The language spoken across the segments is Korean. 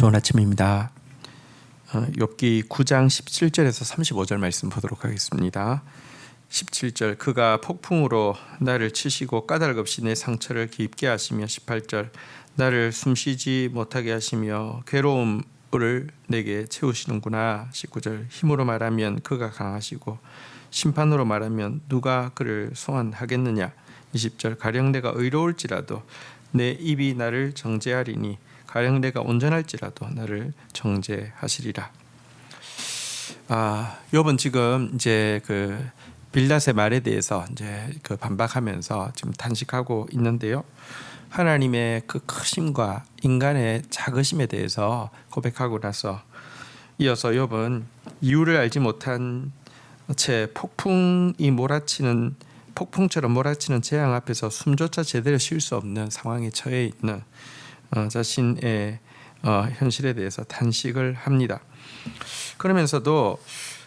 좋은 아침입니다. 어, 욥기 9장 17절에서 35절 말씀 보도록 하겠습니다. 17절 그가 폭풍으로 나를 치시고 까닭 없이 내 상처를 깊게 하시며 18절 나를 숨쉬지 못하게 하시며 괴로움을 내게 채우시는구나 19절 힘으로 말하면 그가 강하시고 심판으로 말하면 누가 그를 소환하겠느냐 20절 가령 내가 의로울지라도 내 입이 나를 정죄하리니 가령 내가 온전할지라도 나를 정죄하시리라. 아, 요번 지금 이제 그 빌닷의 말에 대해서 이제 그 반박하면서 지금 탄식하고 있는데요. 하나님의 그 크심과 인간의 작으심에 대해서 고백하고 나서 이어서 욥은 이유를 알지 못한 채 폭풍이 몰아치는 폭풍처럼 몰아치는 재앙 앞에서 숨조차 제대로 쉴 수 없는 상황에 처해 있는 어, 자신의 어, 현실에 대해서 탄식을 합니다. 그러면서도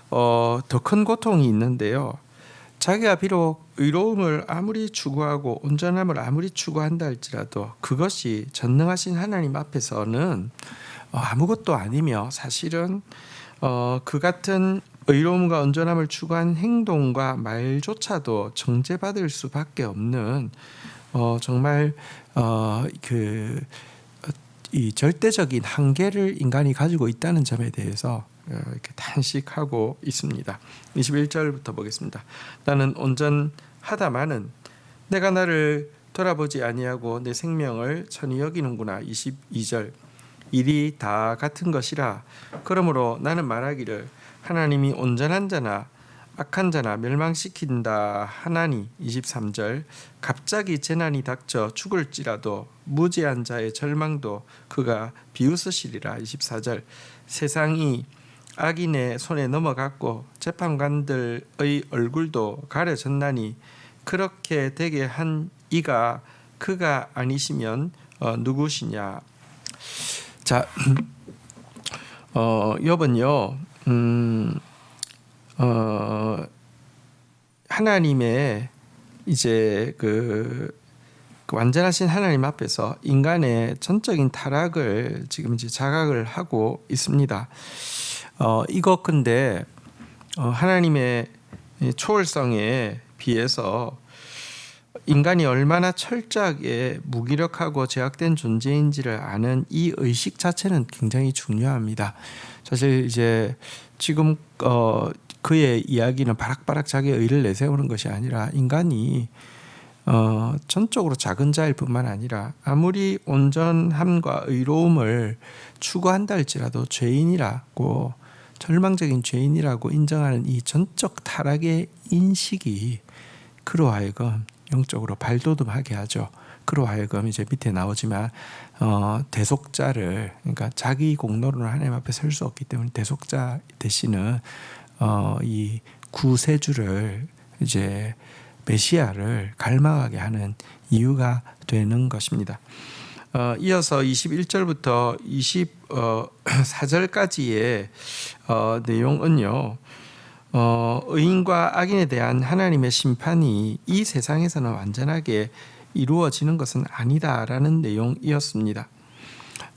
어, 더큰 고통이 있는데요. 자기가 비록 의로움을 아무리 추구하고 온전함을 아무리 추구한다 할지라도 그것이 전능하신 하나님 앞에서는 어, 아무것도 아니며 사실은 어, 그 같은 의로움과 온전함을 추구한 행동과 말조차도 정죄받을 수밖에 없는 어, 정말 어, 그 이 절대적인 한계를 인간이 가지고 있다는 점에 대해서 어, 이렇게 탄식하고 있습니다. 21절부터 보겠습니다. 나는 온전하다마는 내가 나를 돌아보지 아니하고 내 생명을 천히 여기는구나. 22절 일이 다 같은 것이라 그러므로 나는 말하기를 하나님이 온전한 자나 악한 자나 멸망시킨다 하나니 23절 갑자기 재난이 닥쳐 죽을지라도 무지한 자의 절망도 그가 비웃으시리라 24절. 세상이 악인의 손에 넘어갔고 재판관들의 얼굴도 가려졌나니 그렇게 되게 한 이가 그가 아니시면 어, 누구시냐? 자 어, 욥은요 음, 어, 하나님의 이제 그, 그 완전하신 하나님 앞에서 인간의 전적인 타락을 지금 이제 자각을 하고 있습니다. 어, 이것 근데 어, 하나님의 초월성에 비해서 인간이 얼마나 철저하게 무기력하고 제약된 존재인지를 아는 이 의식 자체는 굉장히 중요합니다. 사실 이제 지금 어 그의 이야기는 바락바락 자기의 의를 내세우는 것이 아니라 인간이 어 전적으로 작은 자일 뿐만 아니라 아무리 온전함과 의로움을 추구한다 할지라도 죄인이라고 절망적인 죄인이라고 인정하는 이 전적 타락의 인식이 그로 하여금 영적으로 발돋움하게 하죠. 그로 하여금 이제 밑에 나오지만 어, 대속자를 그러니까 자기 공로로는 하나님 앞에 설 수 없기 때문에 대속자 대신은 어, 이 구세주를 이제 메시아를 갈망하게 하는 이유가 되는 것입니다. 어, 이어서 21절부터 24절까지의 어, 내용은요. 어, 의인과 악인에 대한 하나님의 심판이 이 세상에서는 완전하게 이루어지는 것은 아니다라는 내용이었습니다.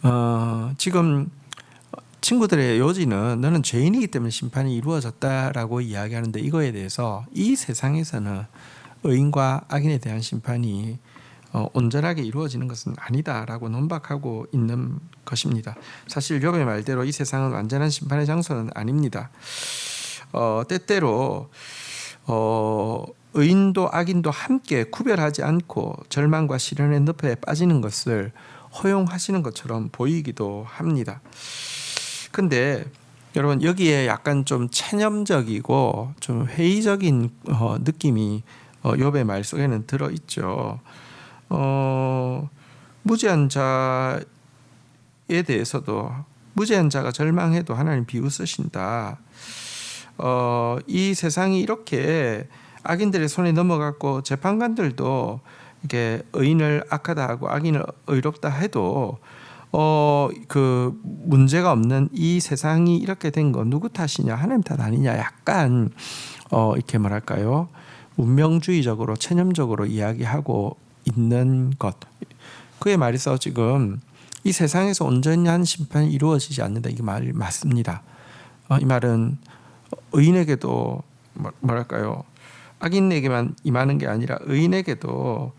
어, 지금 친구들의 요지는 너는 죄인이기 때문에 심판이 이루어졌다라고 이야기하는데 이거에 대해서 이 세상에서는 의인과 악인에 대한 심판이 어, 온전하게 이루어지는 것은 아니다라고 논박하고 있는 것입니다. 사실 욥의 말대로 이 세상은 완전한 심판의 장소는 아닙니다. 어, 때때로 어, 의인도 악인도 함께 구별하지 않고 절망과 시련의 늪에 빠지는 것을 허용하시는 것처럼 보이기도 합니다. 근데 여러분 여기에 약간 좀 체념적이고 좀 회의적인 어, 느낌이 어, 욥의 말 속에는 들어 있죠. 어, 무지한 자에 대해서도 무지한 자가 절망해도 하나님 비웃으신다. 어, 이 세상이 이렇게 악인들의 손에 넘어갔고 재판관들도 이게 의인을 악하다 하고 악인을 의롭다 해도 어 그 문제가 없는 이 세상이 이렇게 된거 누구 탓이냐 하나님 탓 아니냐 약간 어 이렇게 뭐랄까요? 운명주의적으로 체념적으로 이야기하고 있는 것. 그의 말에서 지금 이 세상에서 온전한 심판이 이루어지지 않는다 이게 말 맞습니다. 어, 이 말은 의인에게도 뭐- 뭐랄까요? 악인에게만 임하는 게 아니라 의인에게도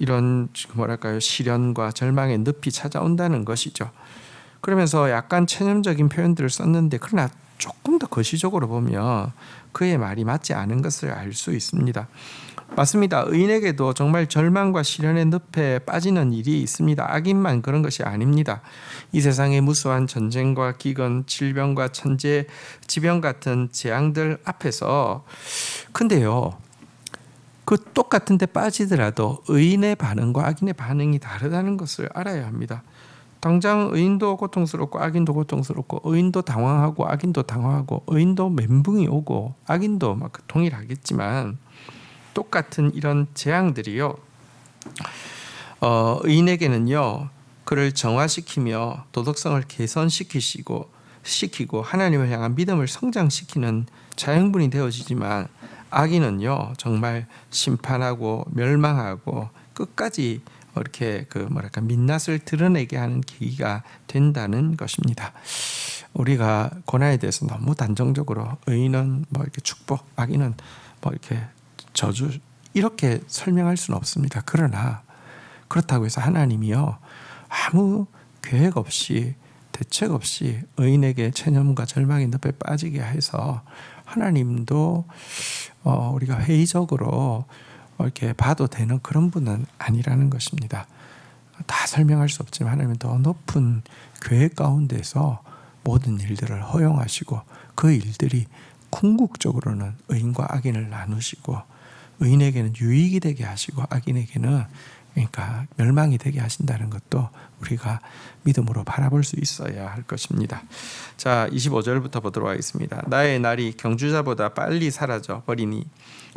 이런 뭐랄까요 시련과 절망의 늪이 찾아온다는 것이죠. 그러면서 약간 체념적인 표현들을 썼는데 그러나 조금 더 거시적으로 보면 그의 말이 맞지 않은 것을 알 수 있습니다. 맞습니다. 의인에게도 정말 절망과 시련의 늪에 빠지는 일이 있습니다. 악인만 그런 것이 아닙니다. 이 세상의 무수한 전쟁과 기근, 질병과 천재, 지병 같은 재앙들 앞에서 근데요. 그 똑같은 데 빠지더라도 의인의 반응과 악인의 반응이 다르다는 것을 알아야 합니다. 당장 의인도 고통스럽고 악인도 고통스럽고 의인도 당황하고 악인도 당황하고 의인도 멘붕이 오고 악인도 막 동일하겠지만 똑같은 이런 재앙들이요. 어, 의인에게는요. 그를 정화시키며 도덕성을 개선시키시고 시키고 하나님을 향한 믿음을 성장시키는 자양분이 되어지지만 악인은요 정말 심판하고 멸망하고 끝까지 이렇게 그 뭐랄까 민낯을 드러내게 하는 계기가 된다는 것입니다. 우리가 고난에 대해서 너무 단정적으로 의인은 뭐 이렇게 축복, 악인은 뭐 이렇게 저주 이렇게 설명할 수는 없습니다. 그러나 그렇다고 해서 하나님이요 아무 계획 없이 대책 없이 의인에게 체념과 절망의 늪에 빠지게 해서 하나님도 어, 우리가 회의적으로 이렇게 봐도 되는 그런 분은 아니라는 것입니다. 다 설명할 수 없지만 하나님은 더 높은 계획 가운데서 모든 일들을 허용하시고 그 일들이 궁극적으로는 의인과 악인을 나누시고 의인에게는 유익이 되게 하시고 악인에게는 그러니까 멸망이 되게 하신다는 것도 우리가 믿음으로 바라볼 수 있어야 할 것입니다. 자, 25절부터 보도록 하겠습니다. 나의 날이 경주자보다 빨리 사라져 버리니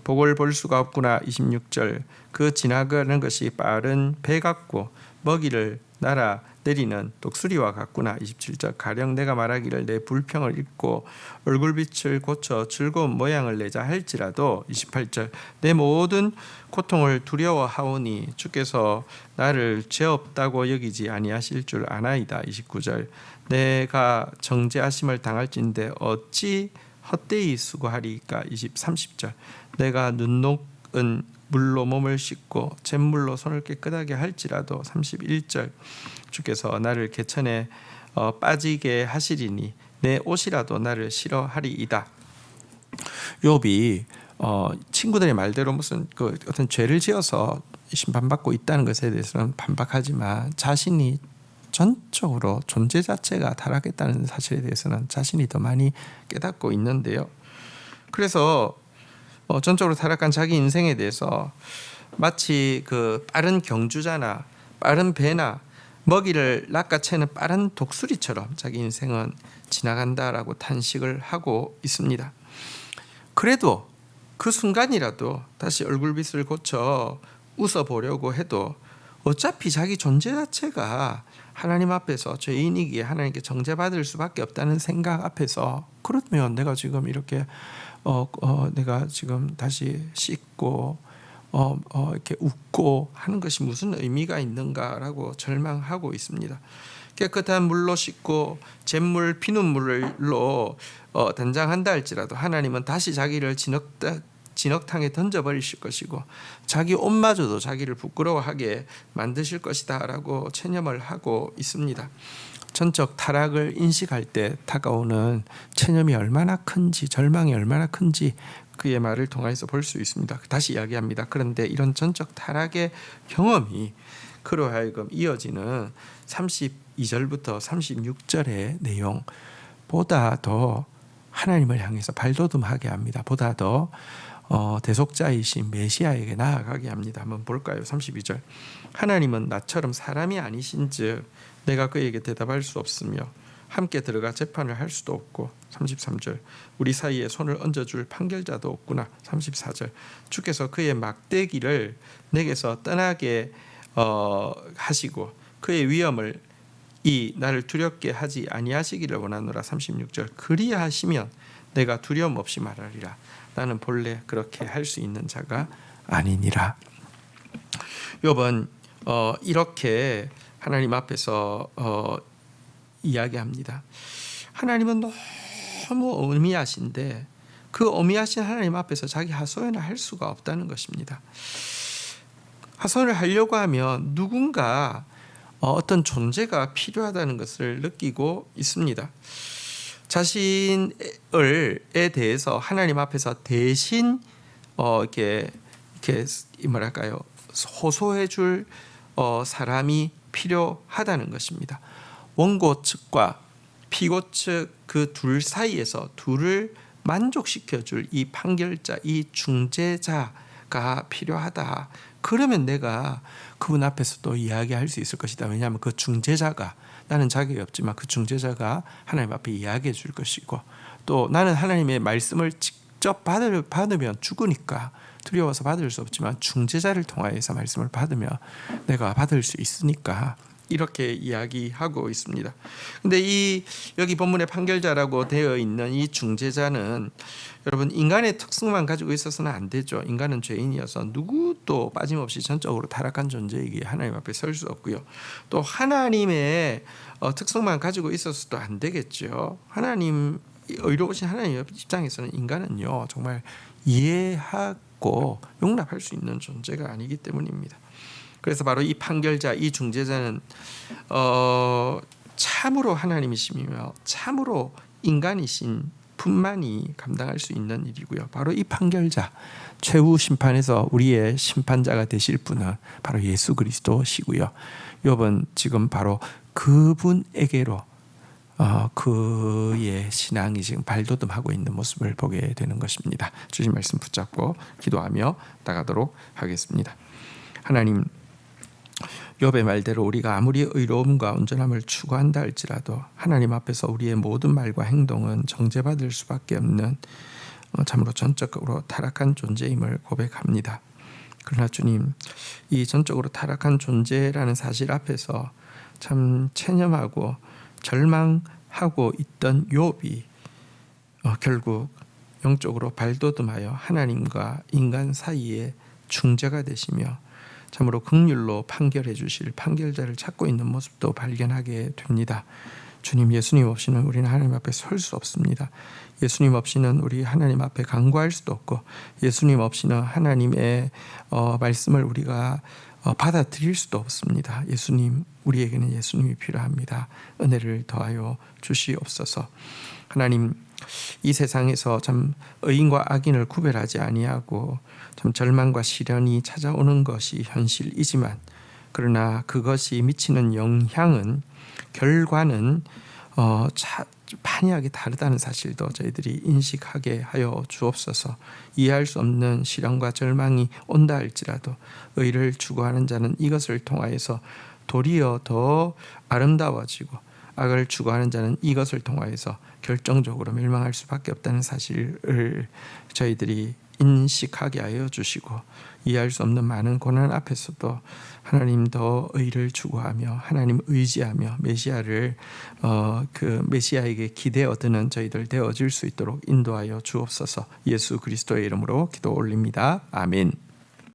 복을 볼 수가 없구나. 26절. 그 지나가는 것이 빠른 배 같고 먹이를 날아 내리는 독수리와 같구나. 27절. 가령 내가 말하기를 내 불평을 잊고 얼굴빛을 고쳐 즐거운 모양을 내자 할지라도 28절. 내 모든 고통을 두려워하오니 주께서 나를 죄 없다고 여기지 아니하실 줄 아나이다. 29절. 내가 정죄하심을 당할진대 어찌 헛되이 수고하리까 20, 30절 내가 눈 녹은 물로 몸을 씻고 잿물로 손을 깨끗하게 할지라도 31절 주께서 나를 개천에 어, 빠지게 하시리니 내 옷이라도 나를 싫어하리이다. 욥이 어, 친구들의 말대로 무슨 그 어떤 죄를 지어서 심판받고 있다는 것에 대해서는 반박하지만 자신이 전적으로 존재 자체가 타락했다는 사실에 대해서는 자신이 더 많이 깨닫고 있는데요. 그래서 어, 전적으로 타락한 자기 인생에 대해서 마치 그 빠른 경주자나 빠른 배나 먹이를 낚아채는 빠른 독수리처럼 자기 인생은 지나간다라고 탄식을 하고 있습니다. 그래도 그 순간이라도 다시 얼굴빛을 고쳐 웃어 보려고 해도 어차피 자기 존재 자체가 하나님 앞에서 죄인이기에 하나님께 정죄받을 수밖에 없다는 생각 앞에서 그러면 내가 지금 이렇게 어, 어 내가 지금 다시 씻고 어, 어 이렇게 웃고 하는 것이 무슨 의미가 있는가라고 절망하고 있습니다. 깨끗한 물로 씻고 잿물 피눈물로 어, 단장한다 할지라도 하나님은 다시 자기를 진흙 진흙탕에 던져버리실 것이고 자기 옷마저도 자기를 부끄러워하게 만드실 것이다라고 체념을 하고 있습니다. 전적 타락을 인식할 때 다가오는 체념이 얼마나 큰지 절망이 얼마나 큰지 그의 말을 통해서 볼 수 있습니다. 다시 이야기합니다. 그런데 이런 전적 타락의 경험이 그로 하여금 이어지는 32절부터 36절의 내용보다 더 하나님을 향해서 발돋움하게 합니다. 보다 더 어, 대속자이신 메시아에게 나아가게 합니다. 한번 볼까요? 32절. 하나님은 나처럼 사람이 아니신즉 내가 그에게 대답할 수 없으며 함께 들어가 재판을 할 수도 없고 33절 우리 사이에 손을 얹어줄 판결자도 없구나 34절 주께서 그의 막대기를 내게서 떠나게 어, 하시고 그의 위험을 이 나를 두렵게 하지 아니하시기를 원하노라 36절 그리하시면 내가 두려움 없이 말하리라 나는 본래 그렇게 할 수 있는 자가 아니니라 욥은 어, 이렇게 하나님 앞에서 어, 이야기합니다. 하나님은 너무 어미하신데 그 어미하신 하나님 앞에서 자기 하소연을 할 수가 없다는 것입니다. 하소연을 하려고 하면 누군가 어, 어떤 존재가 필요하다는 것을 느끼고 있습니다. 자신을에 대해서 하나님 앞에서 대신 어, 이렇게 이렇게 이 뭐랄까요 호소해줄 어, 사람이 필요하다는 것입니다. 원고 측과 피고 측 그 둘 사이에서 둘을 만족시켜줄 이 판결자, 이 중재자 가 필요하다. 그러면 내가 그분 앞에서 또 이야기할 수 있을 것이다. 왜냐하면 그 중재자가 나는 자격이 없지만 그 중재자가 하나님 앞에 이야기해 줄 것이고 또 나는 하나님의 말씀을 직접 받을, 받으면 죽으니까 두려워서 받을 수 없지만 중재자를 통하여서 말씀을 받으면 내가 받을 수 있으니까 이렇게 이야기하고 있습니다. 근데 이 여기 본문의 판결자라고 되어 있는 이 중재자는 여러분 인간의 특성만 가지고 있어서는 안 되죠. 인간은 죄인이어서 누구도 빠짐없이 전적으로 타락한 존재이기에 하나님 앞에 설 수 없고요. 또 하나님의 어, 특성만 가지고 있어서도 안 되겠죠. 하나님 의로우신 하나님 입장에서는 인간은요 정말 이해하고 용납할 수 있는 존재가 아니기 때문입니다. 그래서 바로 이 판결자, 이 중재자는 어, 참으로 하나님이시며 참으로 인간이신 분만이 감당할 수 있는 일이고요. 바로 이 판결자, 최후 심판에서 우리의 심판자가 되실 분은 바로 예수 그리스도시고요. 욥은 지금 바로 그분에게로 어, 그의 신앙이 지금 발돋움하고 있는 모습을 보게 되는 것입니다. 주신 말씀 붙잡고 기도하며 나가도록 하겠습니다. 하나님 욥의 말대로 우리가 아무리 의로움과 온전함을 추구한다 할지라도 하나님 앞에서 우리의 모든 말과 행동은 정죄받을 수밖에 없는 어, 참으로 전적으로 타락한 존재임을 고백합니다. 그러나 주님, 이 전적으로 타락한 존재라는 사실 앞에서 참 체념하고 절망하고 있던 욥이 어, 결국 영적으로 발돋움하여 하나님과 인간 사이에 중재가 되시며 참으로 극률로 판결해 주실 판결자를 찾고 있는 모습도 발견하게 됩니다. 주님 예수님 없이는 우리는 하나님 앞에 설 수 없습니다. 예수님 없이는 우리 하나님 앞에 간구할 수도 없고 예수님 없이는 하나님의 어, 말씀을 우리가 어, 받아들일 수도 없습니다. 예수님 우리에게는 예수님이 필요합니다. 은혜를 더하여 주시옵소서. 하나님 이 세상에서 참 의인과 악인을 구별하지 아니하고 참 절망과 시련이 찾아오는 것이 현실이지만 그러나 그것이 미치는 영향은 결과는 어, 차, 판이하게 다르다는 사실도 저희들이 인식하게 하여 주옵소서. 이해할 수 없는 시련과 절망이 온다 할지라도 의를 추구하는 자는 이것을 통하여서 도리어 더 아름다워지고 악을 추구하는 자는 이것을 통하여서 결정적으로 멸망할 수밖에 없다는 사실을 저희들이 인식하게 하여 주시고 이해할 수 없는 많은 고난 앞에서도 하나님 더 의를 추구하며 하나님 의지하며 메시아를 어, 그 메시아에게 기대 얻는 저희들 되어질 수 있도록 인도하여 주옵소서 예수 그리스도의 이름으로 기도 올립니다. 아멘.